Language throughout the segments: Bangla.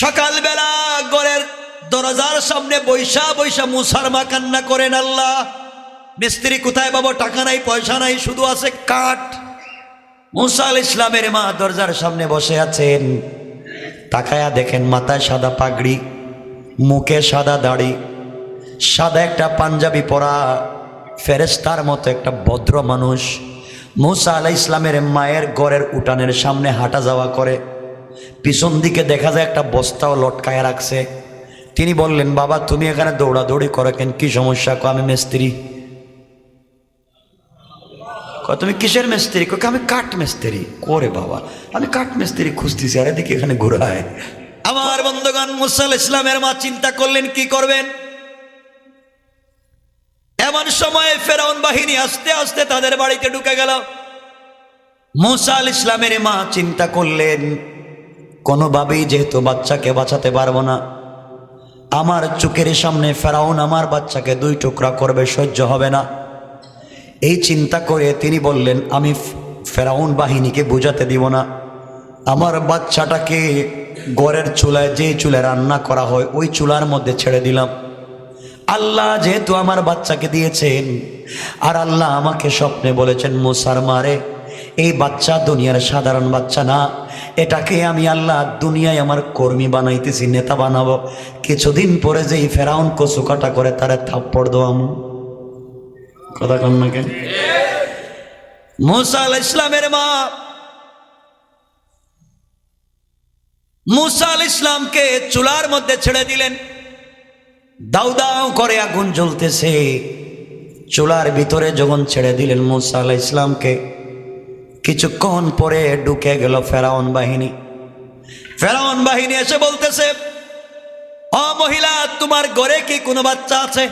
সকালবেলা ঘরের দরজার সামনে বৈশা বৈশা মুসার মা কান্না করেন, আল্লাহ, মিস্ত্রি কোথায় পাবো? টাকা নাই, পয়সা নাই, শুধু আছে কাঠ। মুসা আল ইসলামের মা দরজার সামনে বসে আছেন। তাকায়া দেখেন মাথায় সাদা পাগড়ি, মুখে সাদা দাড়ি, সাদা একটা পাঞ্জাবি পরা ফেরেস্তার মতো একটা ভদ্র মানুষ। মুসা আলাহ ইসলামের মায়ের গড়ের উঠানের সামনে হাঁটা যাওয়া করে। পিছন দিকে দেখা যায় একটা বস্তাও লটকায় রাখছে। তিনি বললেন, বাবা, তুমি এখানে দৌড়াদৌড়ি করো কেন? কি সমস্যা? কো আমি মিস্ত্রি। তুমি কিসের মিস্ত্রি? কো আমি কাঠ মিস্ত্রি। করে বাবা, আমি কাঠ মিস্ত্রি খুঁজতেছি, আর এদিকে এখানে ঘুরায়। আমার বন্ধুগণ, মুসাল ইসলামের মা চিন্তা করলেন, কি করবেন? এমন সময়ে ফেরাউন বাহিনী আস্তে আস্তে তাদের বাড়িতে ঢুকে গেল। মুসাল ইসলামের মা চিন্তা করলেন কোনোভাবেই যেহেতু বাচ্চাকে বাঁচাতে পারব না, আমার চোখের সামনে ফেরাউন আমার বাচ্চাকে দুই টুকরা করবে, সহ্য হবে না। এই চিন্তা করে তিনি বললেন, আমি ফেরাউন বাহিনীকে বুঝাতে দিব না। আমার বাচ্চাটাকে গড়ের চুলায়, যে চুলায় রান্না করা হয়, ওই চুলার মধ্যে ছেড়ে দিলাম। আল্লাহ যেহেতু আমার বাচ্চাকে দিয়েছেন, আর আল্লাহ আমাকে স্বপ্নে বলেছেন, মুসার মারে, এই বাচ্চা দুনিয়ার সাধারণ বাচ্চা না এটাকে আমি আল্লাহ দুনিয়ায় আমার কর্মী বানাইতেছি, নেতা বানাবো। কিছুদিন পরে যেই ফেরাউন কচু কাটা করে, তারা থাপ্পড় দোয়াম কথা কন না কেন? মুসা আল ইসলামের মা। মুসা আল ইসলামকে চুলার মধ্যে ছেড়ে দিলেন। দাউ দাউ করে আগুন জ্বলতেছে। চুলার ভিতরে যখন ছেড়ে দিলেন মুসা আলাহ ইসলামকে কিছুক্ষণ পরে ঢুকে গেল ফেরাউন বাহিনী। ফেরাউন বাহিনী এসে বলতেছে, অ মহিলা, তোমার ঘরে কি কোনো বাচ্চা আছে?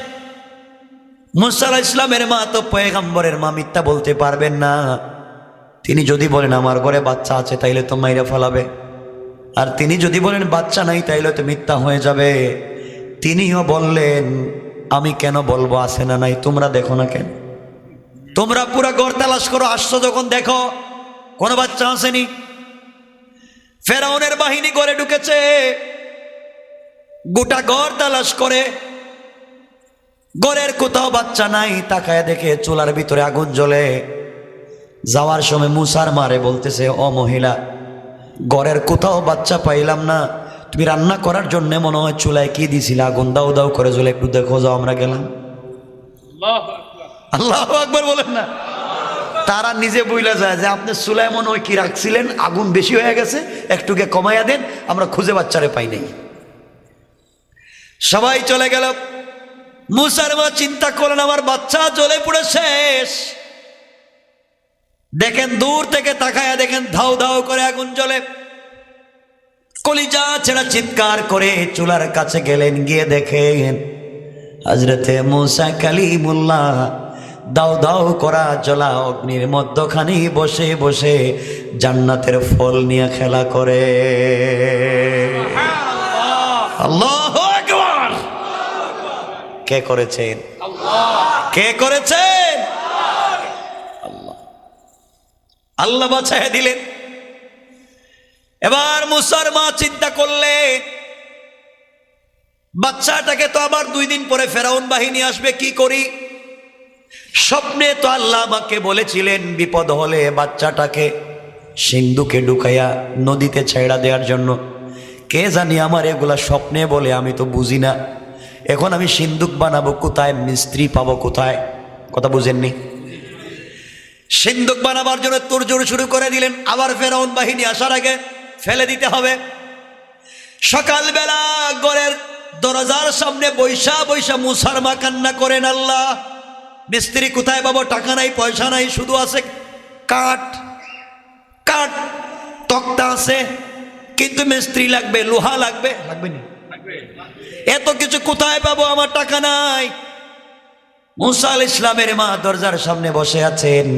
মুসা আলাহ ইসলামের মা তো পয়গাম্বরের মা, মিথ্যা বলতে পারবেন না। তিনি যদি বলেন, আমার ঘরে বাচ্চা আছে, তাইলে তো মাইরে ফেলাবে। আর তিনি যদি বলেন, বাচ্চা নাই, তাইলে তো মিথ্যা হয়ে যাবে। তিনিও বললেন, আমি কেন বলব, আছে না নাই, তোমরা দেখো না কেন? তোমরা পুরো গড় তালাশ করো, আসছো যখন দেখো, কোনো বাচ্চা আসেনি। ফেরাউনের বাহিনী গড়ে ঢুকেছে, গোটা গড় তালাশ করে। গড়ের কোথাও বাচ্চা নাই, তাকায় দেখে চুলার ভিতরে আগুন জ্বলে। যাওয়ার সময় মুসার মারে বলতেছে, ও মহিলা গড়ের কোথাও বাচ্চা পাইলাম না। তুমি রান্না করার জন্য মনে হয় চুলায় কি দিছিল? আগুন দাও দাও করে চলে একটু দেখো যাও, আমরা গেলাম। আল্লাহ আকবর বলেন না। তারা নিজে বইলা যায় যে আপনি চুলায় মনে হয় কি রাখছিলেন? আগুন বেশি হয়ে গেছে, একটুকে কমাইয়া দেন, আমরা খুঁজে বাচ্চারে পাই নাই। সবাই চলে গেল। মুসার মা চিন্তা করেন আমার বাচ্চা জ্বলে পুরো শেষ। দেখেন দূর থেকে তাকায়া দেখেন ধাও ধাও করে আগুন জ্বলে। কলিজা ছেড়া চিৎকার করে চুলার কাছে গেলেন, গিয়ে দেখেন হজরতে মুসা কালিমুল্লাহ দাও দাও করা জলা অগ্নির মধ্যখানি বসে বসে জান্নাতের ফল নিয়ে খেলা করে। কে করেছেন? কে করেছেন? আল্লাহ। আল্লাহ বাছায় দিলেন। এবার মুসার মা চিন্তা করলে বাচ্চাটাকে তো আবার দুই দিন পরে ফেরাউন বাহিনী আসবে, কি করি? স্বপ্নে তো আল্লাহ আমাকে বলেছিলেন, বিপদ হলে বাচ্চাটাকে সিন্ধুকে ঢুকাইয়া নদীতে ছেড়া দেওয়ার জন্য। কে জানি আমার এগুলা স্বপ্নে বলে আমি তো বুঝি না। এখন আমি সিন্ধুক বানাবো কোথায়, মিস্ত্রি পাবো কোথায়? কথা বুঝেননি? সিন্ধুক বানাবার জন্য তোরজোর শুরু করে দিলেন। আবার ফেরাউন বাহিনী আসার আগে ফেলে দিতে হবে। সকালবেলা গড়ের দরজার সামনে বৈশা বৈশা মুসার মা কান্না করেন আল্লাহ। মিস্ত্রি কোথায় পাবো? টাকা নাই পয়সা নাই শুধু আছে কাঠ। কাঠ তক্তা আছে কিন্তু মিস্ত্রি লাগবে লোহা লাগবে। লাগবে না? এত কিছু কোথায় পাবো? আমার টাকা নাই। মুসাল ইসলামের মা দরজার সামনে বসে আছেন।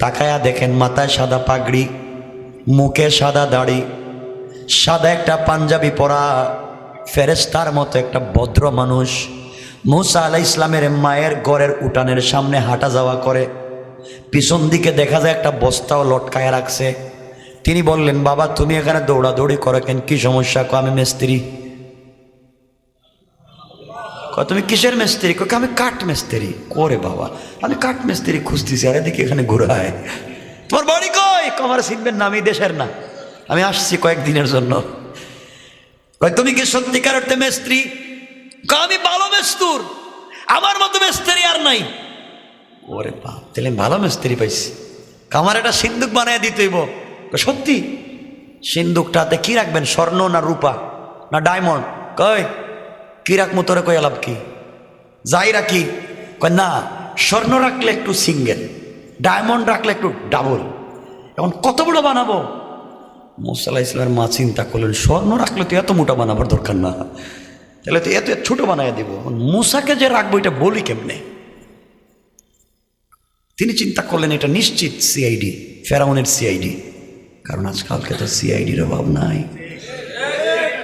তাকায়া দেখেন মাথায় সাদা পাগড়ি মুখে সাদা দাড়ি সাদা একটা পাঞ্জাবি পরা ফেরেস্তার মতো একটা ভদ্র মানুষ। মুসা আলাহ ইসলামের মায়ের গড়ের উঠানের সামনে হাঁটা যাওয়া করে পিছন দিকে দেখা যায় একটা বস্তাও লটকায় রাখছে। তিনি বললেন বাবা তুমি এখানে দৌড়াদৌড়ি করো কেন? কি সমস্যা? কো আমি মিস্ত্রি। তুমি কিসের মিস্ত্রি? কয়, আমি কাঠ মিস্ত্রি। করে বাবা আমি কাঠ মিস্ত্রি খুঁজতেছি আর এদিকে এখানে ঘুরায়। তোমার বাড়ি কই? কয়, আমার শিখবেন না আমি দেশের না। আমি আসছি কয়েকদিনের জন্য। তুমি কি সত্যিকার অর্থে মিস্ত্রি? আমি ভালো মেস্তুর। আমার মতো মিস্ত্রি আর নাই। ওরে বাপ তাহলে ভালো মিস্ত্রি পাইছি। কয়, আমার একটা সিন্দুক বানিয়ে দিতেইব সত্যি? সিন্দুকটাতে কি রাখবেন স্বর্ণ না রূপা না ডায়মন্ড কয় কি রাখব তোরে কয় লাভ কি? যাই রাখি। কয় না স্বর্ণ রাখলে একটু সিঙ্গেল ডায়মন্ড রাখলে একটু ডাবল এখন কত বড় বানাবো? মোসাল্লাহ ইসলামের মা চিন্তা করলেন স্বর্ণ রাখলে তো এত মোটা বানাবার দরকার না। তাহলে তো এত ছোট বানায় দিব। মুসাকে যে রাখব এটা বলি কেমনে? তিনি চিন্তা করলেন এটা নিশ্চিত সিআইডি ফেরাউনের সিআইডি কারণ আজকালকে তো সিআইডির অভাব নাই।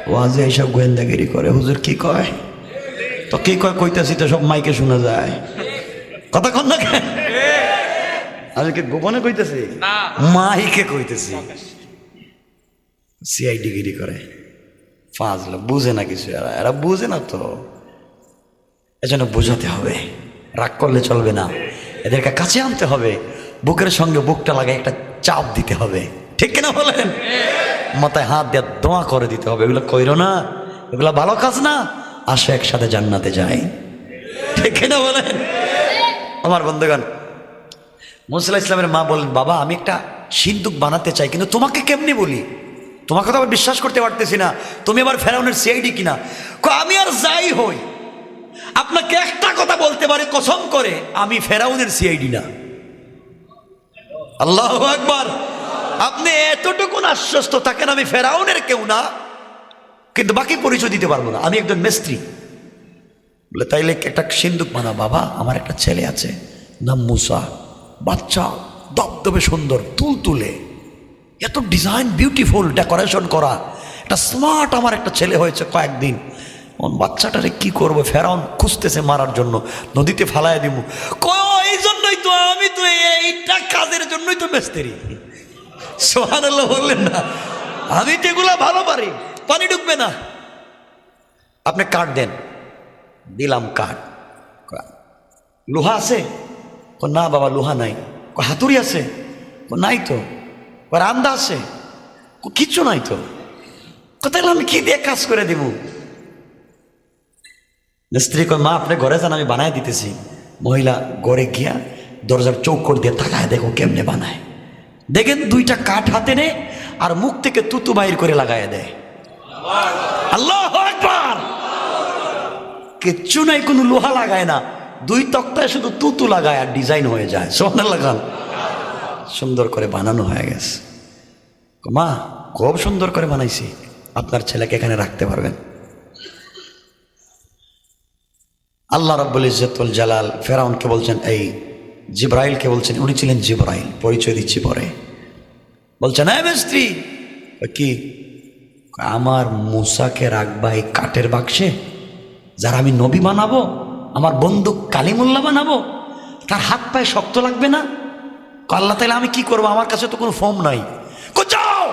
ওয়াজে এইসব গোয়েন্দাগিরি করে। হুজুর কি কয়? তো কি কয় কইতাছি তো সব মাইকে শোনা যায়। কথা কন না কেন? আমি কি গোপনে কইতেছি? মাইকে কইতেছি। সিআইডি গিরি করে। ফাজলা, বুঝে না কিছু এরা। এরা বুঝে না তো। এজন্য বোঝাতে হবে। রাগ করলে চলবে না। এদেরকে কাছে আনতে হবে। বুকের সঙ্গে বুকটা লাগে একটা চাপ দিতে হবে। ঠিক কিনা বলেন? মাথায় হাত দিয়ে দোয়া করে দিতে হবে। এগুলো কইরো না। এগুলো ভালো কাজ না। আসো একসাথে জান্নাতে যাই। ঠিক কিনা বলেন? আমার বন্ধুগণ মুসলা ইসলামের মা বলেন বাবা, আমি একটা সিন্দুক বানাতে চাই, কিন্তু তোমাকে কেমনি বলি? তোমাকে তো আবার বিশ্বাস করতে পারতেছি না। তুমি আবার ফেরাউনের সিআইডি কিনা? আমি আর যাই হই। আপনাকে একটা কথা বলতে পারে, কসম করে, আমি ফেরাউনের সিআইডি না। আল্লাহ একবার আপনি এতটুকুন আশ্বস্ত, থাকেন আমি ফেরাউনের কেউ না। কিন্তু বাকি পরিচয় দিতে পারব না। আমি একজন মিস্ত্রি। বলে, তাইলে একটা সিন্দুক বানা বাবা, আমার একটা ছেলে আছে, নাম মুসা। বাচ্চা দবদবে সুন্দর তুল তুলে এত ডিজাইন বিউটিফুল ডেকোরেশন করা। একটা স্মার্ট আমার একটা ছেলে হয়েছে কয়েকদিন। ওন বাচ্চাটারে কি করব? ফেরাউন খুঁজতেছে মারার জন্য। নদীতে ফালায় দিব এই জন্যই তো আমি তো এইটা কাজের জন্যই তো মেস্তেরি। সোহান বললেন না। আমি তো এগুলা ভালো পারি। পানি ঢুকবে না। আপনি কাঠ দেন। দিলাম কাঠ লোহা আছে? না বাবা, লোহা নাই। হাতুড়ি আছে? নাই তো। কো রান্দা আছে কিচ্ছু নাই তো। কোথায় আমি কি দিয়ে কাজ করে দিব? স্ত্রী কয়, মা, আপনি ঘরে যান, আমি বানায় দিতেছি। মহিলা ঘরে গিয়া দরজার চৌকর দিয়ে তাকায়, দেখো কেমনে বানায়। দেখেন, দুইটা কাঠ হাতে নে আর মুখ থেকে তুতু বাইর করে লাগায় দেয়। আল্লাহ কিচ্ছু নাই, কোনো লোহা লাগায় না। দুই তক্তায় শুধু তুতু লাগায় আর ডিজাইন হয়ে যায়। সোনা লাগান সুন্দর করে বানানো হয়ে গেছে। মা, খুব সুন্দর করে বানাইছি। আপনার ছেলেকে এখানে রাখতে পারবেন। আল্লাহ রব্বুল ইজ্জতুল জালাল ফেরাউনকে বলছেন, এই জিব্রাইলকে বলছেন, উনি ছিলেন জিব্রাইল, পরিচয় দিচ্ছি পরে। বলছেন হ্যাঁ মিস্ত্রি। কি? আমার মুসাকে রাখবা এই কাঠের বাক্সে, যারা আমি নবী বানাবো, আমার বন্দুক কালিমুল্লা বানাবো, তার হাত পায়ে শক্ত লাগবে না? আল্লাহ তাহলে আমি কি করব? আমার কাছে তো কোনো ফর্ম নাই। যাও!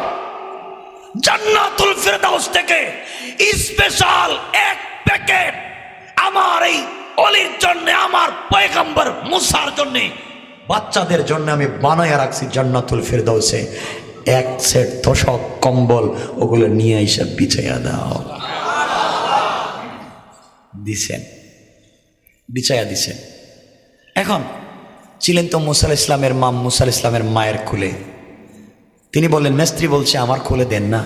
জান্নাতুল ফেরদাউস থেকে স্পেশাল এক প্যাকেট আমার এই অলির জন্য, আমার পয়গাম্বর মুসার জন্য, বাচ্চাদের জন্য আমি বানায়া রাখছি জান্নাতুল ফেরদাউসে। এক সেট তোষক কম্বল, ওগুলো নিয়ে এসে বিছাইয়া দাও। দিছেন। বিছাইয়া দিছেন। এখন ছিলেন তো মুসাল ইসলামের মা মুসাল ইসলামের মায়ের খুলে তিনি বললেন, মেস্ত্রি বলছে, আমার খুলে দেন না।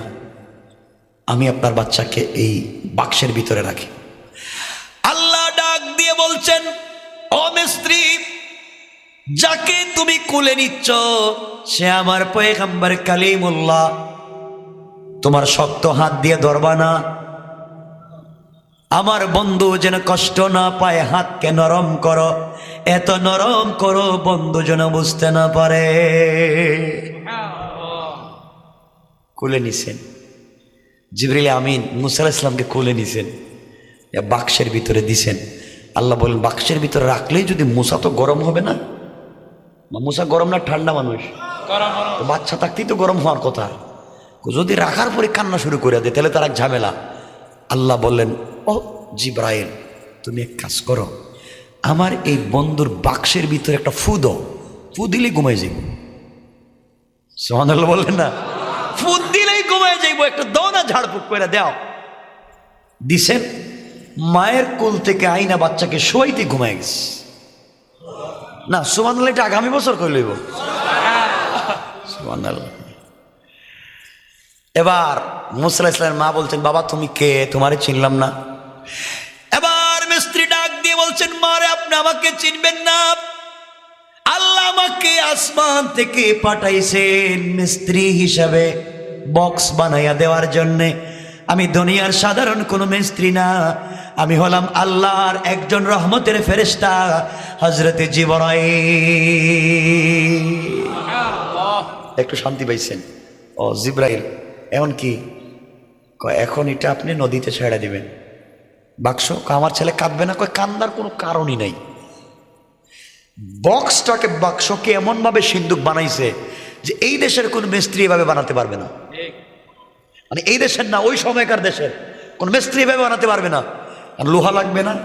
আমি আপনার বাচ্চাকে এই বাক্সের ভিতরে রাখি। আল্লাহ ডাক দিয়ে বলছেন, ও মিস্ত্রি, যাকে তুমি কুলে নিচ্ছ, সে আমার পয়গাম্বার কালিমুল্লাহ। তোমার শক্ত হাত দিয়ে ধরবা না আমার বন্ধু যেন কষ্ট না পায় হাতকে নরম করো। এত নরম করো বন্ধু যেন বুঝতে না পারে। কুলে নিছেন। জিবরিল আমিন মুসাল ইসলামকে কুলে নিছেন। বাক্সের ভিতরে দিছেন। আল্লাহ বলেন বাক্সের ভিতরে রাখলেই যদি মুসা তো গরম হবে না? মুসা গরম না ঠান্ডা মানুষ। তো বাচ্চা থাকতেই তো গরম হওয়ার কথা। যদি রাখার পরে কান্না শুরু করে দেয় তাহলে তার এক ঝামেলা। আল্লাহ বললেন ও জিব্রাইল, তুমি এক কাজ করো, আমার এই বন্ধুর বাক্সের ভিতরে একটা ফু দাও। ফু দিলেই ঘুমাই যাইব। সোহান বললেন না? ফু দিলেই ঘুমাই যাইব, একটা দাও না ঝাড়ফুক করে, দাও। দিছেন, মায়ের কোল থেকে আইনা বাচ্চাকে শোয়াইতে ঘুমায় গেছে। না সুমান এটা আগামী বছর করে লইব। এবার মুসলা ইসলামের মা বলছেন, বাবা, তুমি কে? তোমারে চিনলাম না। এবার মিস্ত্রি ডাক দিয়ে বলছেন, মারে, আপনি আমাকে চিনবেন না। আল্লাহ আমাকে আসমান থেকে পাঠাইছেন মিস্ত্রি হিসাবে বক্স বানাইয়া দেওয়ার জন্যে। আমি দুনিয়ার সাধারণ কোনো মিস্ত্রি না। আমি হলাম আল্লাহর একজন রহমতের ফেরেশতা হজরতে জীবরাই একটু শান্তি পাইছেন। ও জিব্রাইল এমন কি এখন এটা আপনি নদীতে ছেড়ে দিবেন। বাক্স? আমার ছেলে কাঁদবে না? কয় কান্দার কোনো কারণই নাই। বক্সটাকে বাক্সকে এমনভাবে সিন্দুক বানাইছে যে এই দেশের কোন মিস্ত্রি এভাবে বানাতে পারবে না। মানে এই দেশের না ওই সময়কার দেশের কোন মিস্ত্রি এভাবে বানাতে পারবে না। আর লোহা লাগবে না?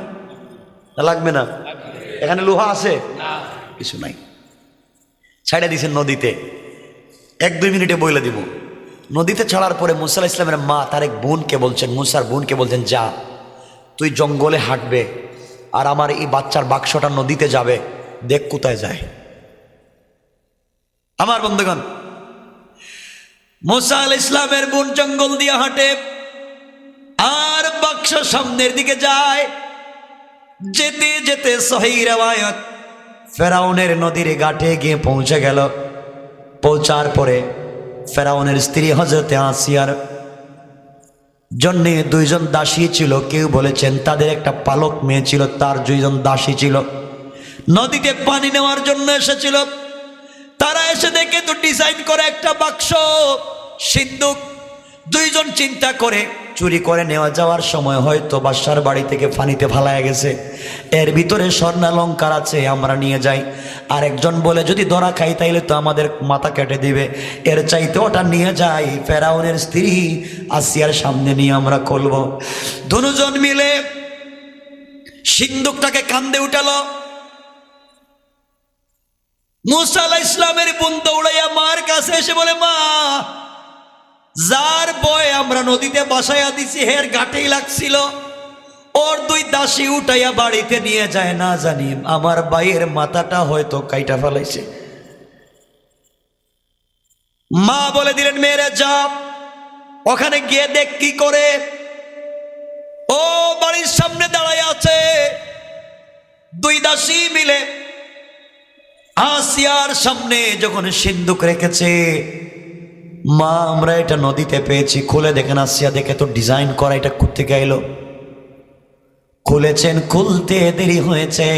লাগবে না? এখানে লোহা আছে? কিছু নাই। ছাইড়া দিয়েছেন নদীতে। এক দুই মিনিটে বইলে দিব। নদীতে ছাড়ার পরে মুসাল ইসলামের মা তার এক বোনকে বলছেন মুসার বোনকে বলছেন যা। তুই জঙ্গলে হাঁটবে আর আমার এই বাচ্চার বাক্সটা নদীতে যাবে, দেখ কোথায় যায়। আমার বন্ধুগণ, মুসা আল ইসলামের বোন জঙ্গল দিয়ে হাঁটে, আর বাক্স সামনের দিকে যায়। যেতে যেতে সহি রেওয়ায়ত, ফেরাউনের নদীর ঘাটে গিয়ে পৌঁছে গেল। পৌঁছার পরে ফেরাউনের স্ত্রী হজরতে আসিয়ার জন্যে দুইজন দাসী ছিল, কেউ বলেছেন তাদের একটা পালক মেয়ে ছিল, তার দুইজন দাসী ছিল। নদীতে পানি নেওয়ার জন্য এসেছিল। তারা এসে দেখে তো ডিজাইন করে একটা বাক্স, সিন্ধুক দুইজন চিন্তা করে, চুরি করে নেওয়া যাওয়ার সময় হয়তো বাসার বাড়ি থেকে ফানিতে ফালায়া গেছে। এর ভিতরে স্বর্ণালঙ্কার আছে, আমরা নিয়ে যাই। আর একজন বলে, যদি ধরা খাই তাইলে তো আমাদের মাথা কেটে দিবে। এর চাইতে ওটা নিয়ে যাই, ফেরাউনের স্ত্রী আসিয়ার সামনে নিয়ে আমরা খুলব। দুজন মিলে সিন্ধুকটাকে কান্দে উঠালো। মুসা আলাহ ইসলামের বোন দৌড়াইয়া মার কাছে এসে বলে, মা যার বয় আমরা নদীতে বাসাইয়া দিছি, হের ঘাটেই লাগছিল। ওর দুই দাসী উঠাইয়া বাড়িতে নিয়ে যায়, না জানি, আমার বাইয়ের মাথাটা হয়তো কাইটা ফেলাইছে। মা বলে দিলেন মেয়েরা যা ওখানে গিয়ে দেখ কি করে। ও বাড়ির সামনে দাঁড়ায় আছে। দুই দাসী মিলে আসিয়ার সামনে যখন সিন্ধুক রেখেছে মা, আমরা এটা নদীতে পেয়েছি, খুলে দেখেন আসিয়া দেখে তো ডিজাইন করা এটা করতে গেল খুলেছেন, খুলতে দেরি হয়েছে।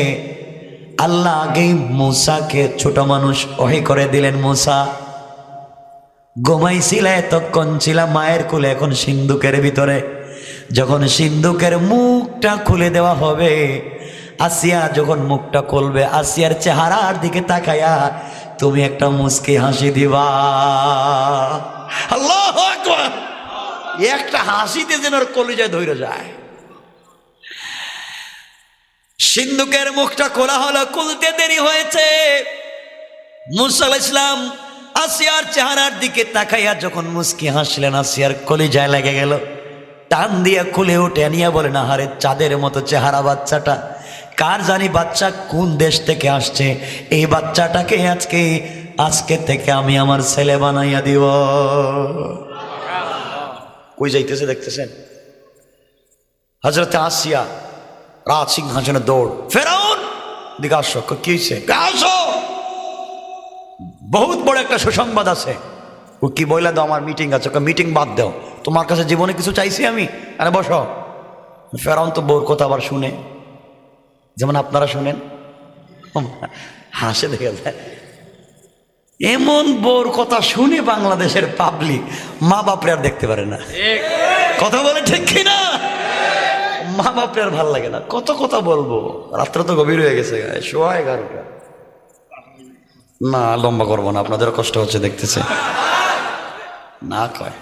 আল্লাহ আগেই মুসাকে ছোট মানুষ ওহে করে দিলেন, মুসা। ঘুমাইছিল এতক্ষণ ছিল মায়ের কোলে, এখন সিন্ধুকের ভিতরে। যখন সিন্ধুকের মুখটা খুলে দেওয়া হবে, আসিয়া যখন মুখটা খুলবে, আসিয়ার চেহারার দিকে তাকায়া তুমি একটা মুস্কি হাসি দিবা। আল্লাহ একটা হাসিতে যেন কলিজায় ধৈর্য যায়। সিন্ধুকের মুখটা খোলা হলো, খুলতে দেরি হয়েছে। মুসাল ইসলাম আসিয়ার চেহারার দিকে তাকাইয়া যখন মুস্কি হাসলেন, আসিয়ার কলিজায় লেগে গেল। টান দিয়া খুলে উঠে নিয়ে বলে না হারে চাঁদের মতো চেহারা বাচ্চাটা। কার জানি বাচ্চা কোন দেশ থেকে আসছে? এই বাচ্চাটাকে আজকে আজকে থেকে আমি আমার ছেলে বানাইয়া দিব। কই যাইতেছে দেখতেছেন? হজরতে আসিয়া রাজ সিংহাসনে দৌড়। ফেরাউন দিকে আসো কি হয়েছে আসো? বহুত বড় একটা সুসংবাদ আছে। ও কি বইলা দাও আমার মিটিং আছে। ওকে মিটিং বাদ দাও। তোমার কাছে জীবনে কিছু চাইছি আমি? আরে বসো। ফেরাউন তো বউর কথা আবার শুনে। যেমন আপনারা শুনেন হাসে দেখে যায়। এমন বউর কথা শুনে বাংলাদেশের পাবলিক মা বাপরে আর দেখতে পারে না। কথা বলে ঠিক কিনা? মা বাপরে আর ভালো লাগে না। কত কথা বলব? রাত্রে তো গভীর হয়ে গেছে শোয়া এগারোটা। না, লম্বা করব না আপনাদের কষ্ট হচ্ছে দেখতেছে। না কয়।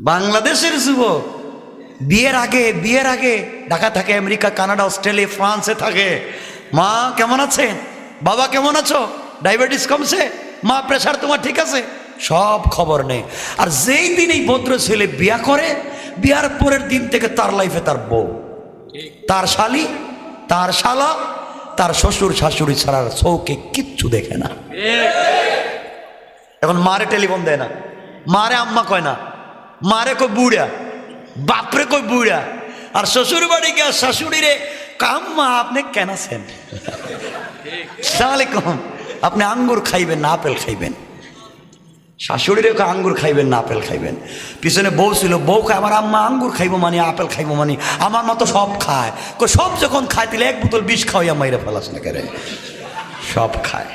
বাংলাদেশের যুবক বিয়ের আগে বিয়ের আগে ঢাকা থাকে, আমেরিকা, কানাডা, অস্ট্রেলিয়া, ফ্রান্সে থাকে। মা, কেমন আছেন? বাবা, কেমন আছো? ডায়াবেটিস কমছে? মা, প্রেশার তোমার ঠিক আছে? সব খবর নেই। আর যেই দিন এই ভদ্র ছেলে বিয়া করে, বিয়ার পরের দিন থেকে তার লাইফে তার বউ। তার শালি, তার শালা, তার শ্বশুর, শাশুড়ি ছাড়ার চৌকে কিচ্ছু দেখে না। এখন মারে টেলিফোন দেয় না। মারে আম্মা কয় না। মারে কই বুড়া। বাপরে কই বুড়া আর শ্বশুর বাড়ি গিয়া শাশুড়ি রে কাম্মা আপনি কেন আছেন? সালামালাইকুম আপনি আঙ্গুর খাইবেন না আপেল খাইবেন? শাশুড়িরে কয় আঙ্গুর খাইবেন না আপেল খাইবেন? পিছনে বউ ছিল, বউ খায় আমার আম্মা আঙ্গুর খাইবো মানে আপেল খাইবো মানে আমার মতো সব খায়। সব যখন খায় তাহলে এক বোতল বিষ খাওয়াইয়া মাইরে ফেলাস না কেরে? সব খায়।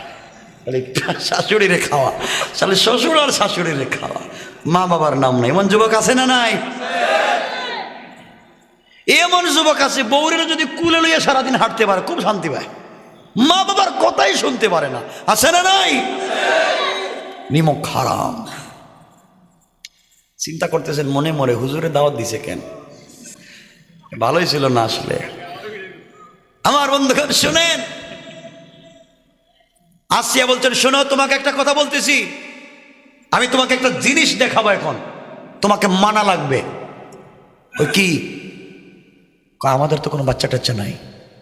তাহলে শাশুড়িরে খাওয়া। তাহলে শ্বশুর আর শাশুড়িরে খাওয়া। মা বাবার নাম নাই। এমন যুবক আছে না নাই? এমন যুবক আছে বৌরের যদি কুলে লইয়া সারাদিন হাঁটতে পারে, খুব শান্তি পায়। মা বাবার কথাই শুনতে পারে না। আছে না নাই? নিমক খারাম চিন্তা করতেছেন, মনে মনে, হুজুরে দাওয়াত দিছে কেন? ভালোই ছিল না আসলে। আমার বন্ধুগণ, শুনেন। আসিয়া বলছেন, শোনো, তোমাকে একটা কথা বলতেছি। আমি তোমাকে একটা জিনিস দেখাবো এখন। তোমাকে মানা লাগবে। ওই কি? আমাদের তো কোনো বাচ্চা টাচ্চা নাই।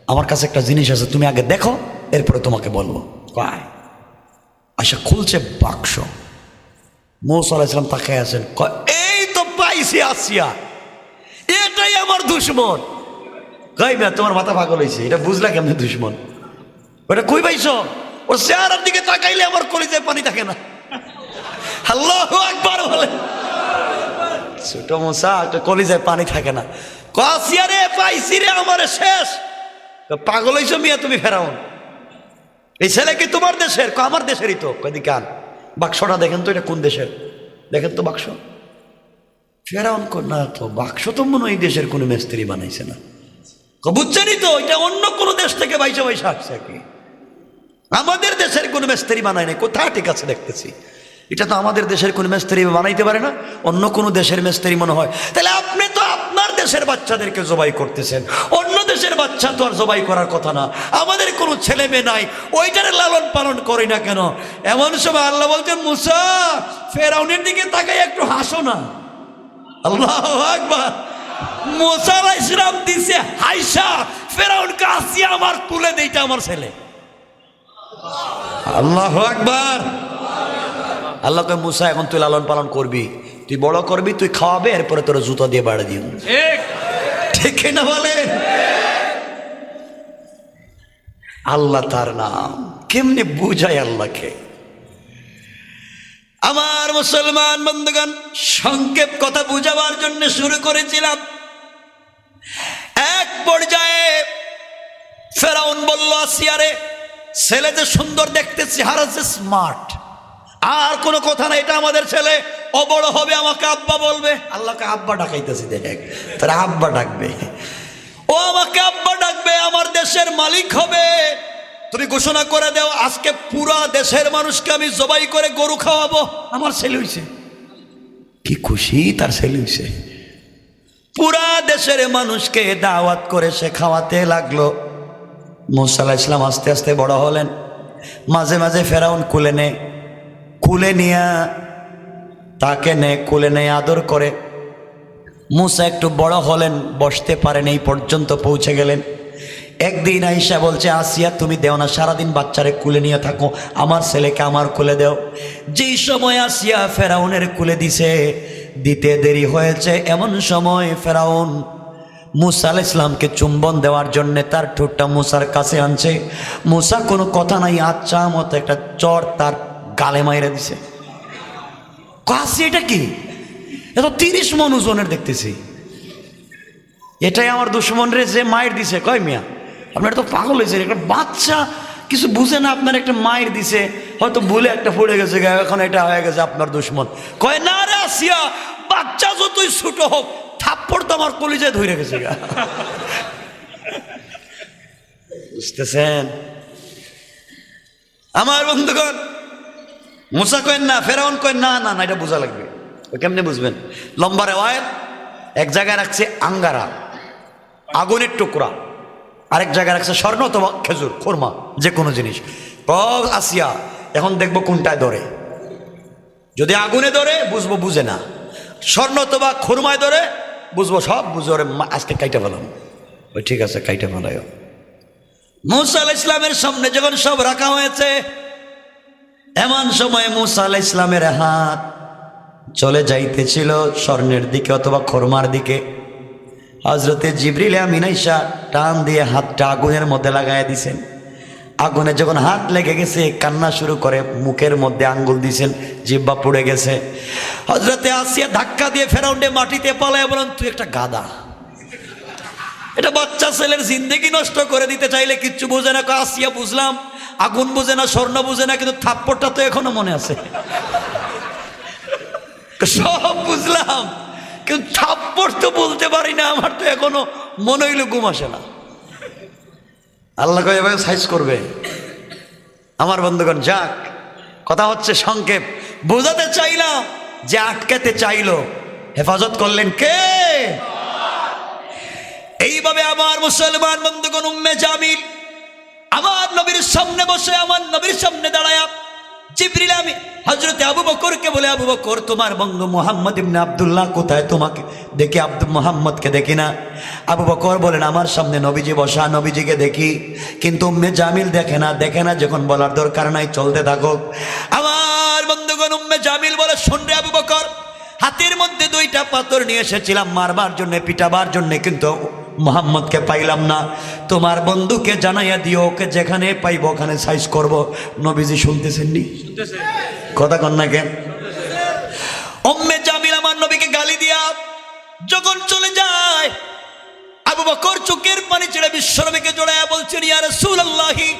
আমার কাছে একটা জিনিস আছে, তুমি আগে দেখো, এরপরে তোমাকে বলব। কয় আচ্ছা খুলছে বাক্স। মৌসা আলাইসালাম তাকে আছেন এই তো পাইছি আসিয়া। এটাই আমার দুশ্মন। কই মিয়া তোমার মাথা পাগল হয়েছে এটা বুঝলা কেমন দুশ্মন? ওটা কই পাইছো? ওর চেহারার দিকে তাকাইলে আমার কলিজায় পানি থাকে না। আল্লাহ একবার বলে। ছোট মশা কলিজায় পানি থাকে না। কাসিয়া রে, পাইছি রে, আমার শেষ। পাগল হইছো মিয়া, তুমি ফেরাউন। এই ছেলে কি তোমার দেশের? আমার দেশেরই তো। কদি কান বাক্সটা দেখেন তো, এটা কোন দেশের? দেখেন তো বাক্স। ফেরাউন না তো, বাক্স তো মনে হয় দেশের কোনো মিস্ত্রি বানাইছে না। বুঝছেনই তো, এটা অন্য কোনো দেশ থেকে বাইশে বাইশে আসছে আর কি। আমাদের দেশের কোনো মিস্ত্রি বানায় নাই। কোথায়? ঠিক আছে, দেখতেছি। এটা তো আমাদের দেশের কোনো মিস্ত্রি বানাইতে পারে না, অন্য কোনো দেশের মিস্ত্রি মনে হয়। তাহলে আপনি তো আপনার দেশের বাচ্চাদেরকে জবাই করতেছেন। অন্য দেশের বাচ্চা তো আর জবাই করার কথা না। আমাদের কোনো ছেলে মেয়ে নাই, ওইটারে লালন পালন করি না কেন? এমন সময় আল্লাহ বলছেন, মুসা, ফেরাউনের দিকে তাকাই একটু হাসো না। আল্লাহ আকবার। মুসা ইসলাম দিছে, হাইসা, ফেরাউনকে আসিয়া আমার তুলে দেইটা আমার ছেলে। আল্লাহ আকবার। আল্লাহ কয় মুসা এখন তুই লালন পালন করবি। তুই বড় করবি তুই খাওয়াবে এরপরে তোর জুতো দিয়ে বাড়ি দিও। ঠিক। না বলে? আল্লাহ তার নাম কেমনে বুঝায় আল্লাহকে? আমার মুসলমান বন্ধুগণ সংক্ষেপ কথা বুঝাবার জন্য শুরু করেছিলাম। এক পর্যায়ে ফেরাউন বলল আসিয়ারে ছেলে যে সুন্দর দেখতে, চেহারা যে স্মার্ট আর কোনো কথা না এটা আমাদের ছেলে। ও বড় হবে, আমাকে আব্বা বলবে। আল্লাহকে আব্বা ডাকাইতেছি দেখ তারা আব্বা ডাকবে। ও আমাকে আব্বা ডাকবে, আমার দেশের মালিক হবে। তুমি ঘোষণা করে দাও, আজকে পুরা দেশের মানুষকে আমি জবাই করে গরু খাওয়াবো। আমার ছেলে হইছে। কি খুশি, তার ছেলে হইছে। পুরা দেশের মানুষকে দাওয়াত করে সে খাওয়াতে লাগল। মুসাল্লাহ ইসলাম আস্তে আস্তে বড় হলেন। মাঝে মাঝে ফেরাউন কুলে নে কুলে নিয়া তাকে নে কুলে নে আদর করে। মুসা একটু বড় হলেন, বসতে পারেন, এই পর্যন্ত পৌঁছে গেলেন। একদিন আইসা বলছে, আসিয়া, তুমি দেও না, সারাদিন বাচ্চারে কুলে নিয়ে থাকো, আমার ছেলেকে আমার কুলে দেও। যেই সময় আসিয়া ফেরাউনের কুলে দিছে, দিতে দেরি হয়েছে, এমন সময় ফেরাউন মুসা আল ইসলামকে চুম্বন দেওয়ার জন্য তার ঠোঁটটা মুসার কাছে আনছে। মুসা কোনো কথা নাই আচ্ছা মতো একটা চর তার গালে মাইরে দিছে। কাশি এটা কি? এত তিরিশ মন ওজনের দেখতেছি। এটাই আমার দুশ্মন রে যে মায়ের দিছে। কয় মিয়া, আপনার তো পাগল হয়েছে একটা বাচ্চা কিছু বুঝে না আপনার একটা মায়ের দিছে। হয়তো ভুলে একটা পড়ে গেছে, এখন এটা হয়ে গেছে আপনার দুশ্মন। কয়, না রে আসিয়া, বাচ্চা যতই ছোট হোক থাপ্পড় তো আমার কলিজায় ধরে গেছে গা। বুঝতেছেন? আমার বন্ধুগণ, মুসা কয়েন না, ফেরাউন কয়েন না না না, এটা বোঝা লাগবে। কেমনে বুঝবেন? লম্বা রেওয়ায়ত, এক জায়গায় রাখছে আঙ্গারা, আগুনের টুকরা, আরেক জায়গায় রাখছে স্বর্ণ অথবা খেজুর, খোরমা যে কোনো জিনিস। ও আসিয়া, এখন দেখব কোনটায় ধরে। যদি আগুনে ধরে, বুঝব বুঝে না। স্বর্ণ অথবা খোরমায় ধরে বুঝব সব বুঝব আজকে কাইটা ফেলাম। ওই ঠিক আছে, কাইটা ফেলাই মুসা আল ইসলামের সামনে যখন সব রাখা হয়েছে, এমন সময় মুসা আল ইসলামের হাত চলে যাইতেছিল স্বর্ণের দিকে অথবা খরমার দিকে। হজরতে জিবরিল আমিনাইশা টান দিয়ে হাতটা আগুনের মধ্যে লাগাই দিছেন। আগুনে যখন হাত লেগে গেছে, কান্না শুরু করে, মুখের মধ্যে আঙ্গুল দিছেন জিব্বা পুড়ে গেছে। হজরতে আসিয়া ধাক্কা দিয়ে ফেরাউন্ডে মাটিতে পালায় বলেন, তুই একটা গাদা এটা বাচ্চা ছেলের জিন্দেগি নষ্ট করে দিতে চাইলে কিচ্ছু বোঝে না। আসিয়া বুঝলাম, আগুন বুঝে না, স্বর্ণ বুঝে না, কিন্তু থাপ্পড়টা তো এখনও মনে আছে। সব বুঝলাম, কিন্তু থাপ্পড় তো বলতে পারি না, আমার তো এখনও মনে হইলে ঘুম আসে না। আল্লাহ এভাবে সাইজ করবে? আমার বন্ধুগণ, যাক, কথা হচ্ছে সংক্ষেপ। বোঝাতে চাইলাম যে আটকাতে চাইল। হেফাজত করলেন কে? এইভাবে আমার মুসলমান বন্ধুগণ, উম্মে জামিল, আমার নবীর সামনে বসে, আমার নবীর সামনে দাঁড়ায় জিবরিল আমি হজরতে আবু বকরকে বলে, আবু বকর, তোমার বন্ধু মোহাম্মদ ইবনে আব্দুল্লাহ কোথায়? তোমাকে দেখি আব্দুল মোহাম্মদকে দেখি না। আবু বকর বলেন, আমার সামনে নবীজি বসা, নবীজিকে দেখি। কিন্তু উম্মে জামিল দেখে না দেখে না যখন বলার দরকার নাই, চলতে থাকুক আমার বন্ধুগণ, উম্মে জামিল বলে, শোন রে আবু বকর, হাতের মধ্যে দুইটা পাথর নিয়ে এসেছিলাম, মারবার জন্য, পিটাবার জন্য, কিন্তু মোহাম্মদকে পাইলাম না। তোমার বন্ধুকে জানাইয়া দিও ওকে যেখানে পাইব ওখানে সাইজ করব। নবীজি শুনতেছেন। নি কথা কন না কেন? অম্মে জামিল আমার নবীকে গালি দিয়া যখন চলে যায় আবু বকর চোখের পানি ছেড়ে বিশ্বনবীকে জড়াইয়া বলছেন ইয়া রাসূলুল্লাহি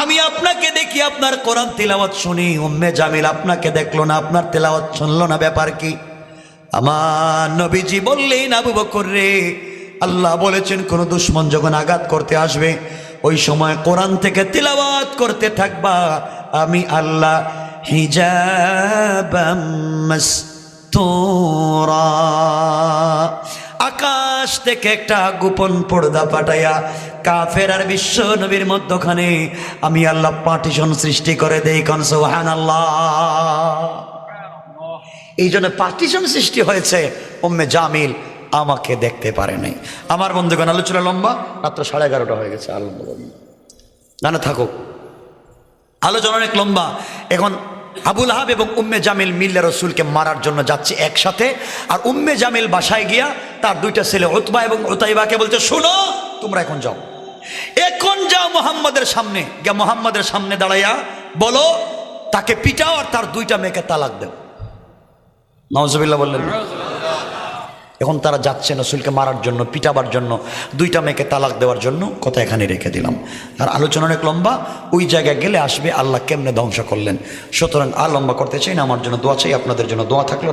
আমি আপনাকে দেখি আপনার কোরআন তেলাওয়াত শুনি। উম্মে জামিল আপনাকে দেখল না আপনার তেলাওয়াত শুনলো না ব্যাপার কি? আমার নবীজি বললেন আবু বকর রে আল্লাহ বলেছেন, কোন দুশ্মন যখন আঘাত করতে আসবে, ওই সময় কোরআন থেকে তিলাওয়াত করতে থাকবা। আমি আল্লাহ আকাশ থেকে একটা গোপন পর্দা পাঠাইয়া কাফের আর বিশ্ব নবীর মধ্যখানে আমি আল্লাহ পার্টিশন সৃষ্টি করে দেই কন সোহান আল্লাহ এই জন্য পার্টিশন সৃষ্টি হয়েছে ওম্মে জামিল। আমাকে দেখতে পারে নাই। আমার বন্ধুগণ, আলোচনা লম্বা, রাত্র সাড়ে এগারোটা হয়ে গেছে আনন্দ না থাকুক আলোচনা অনেক লম্বা। এখন আবুল হাব এবং উম্মে জামিল মিল্লা রসুলকে মারার জন্য যাচ্ছে একসাথে। আর উম্মে জামিল বাসায় গিয়া তার দুইটা ছেলে ওতবা এবং ওতাইবাকে বলছে, শোনো, তোমরা এখন যাও। এখন যাও মোহাম্মদের সামনে। গিয়া মোহাম্মদের সামনে দাঁড়াইয়া বলো, তাকে পিটাও আর তার দুইটা মেয়েকে তালাক দেও। নওয়াজবিল্লাহ বললেন। না? এখন তারা যাচ্ছে রসুলকে মারার জন্য, পিটাবার জন্য, দুইটা মেয়েকে তালাক দেওয়ার জন্য, কথা এখানে রেখে দিলাম। আর আলোচনা অনেক লম্বা, ওই জায়গায় গেলে আসবে আল্লাহ কেমনে ধ্বংস করলেন। সুতরাং আর লম্বা করতে চাই না, আমার জন্য দোয়া চাই, আপনাদের জন্য দোয়া থাকল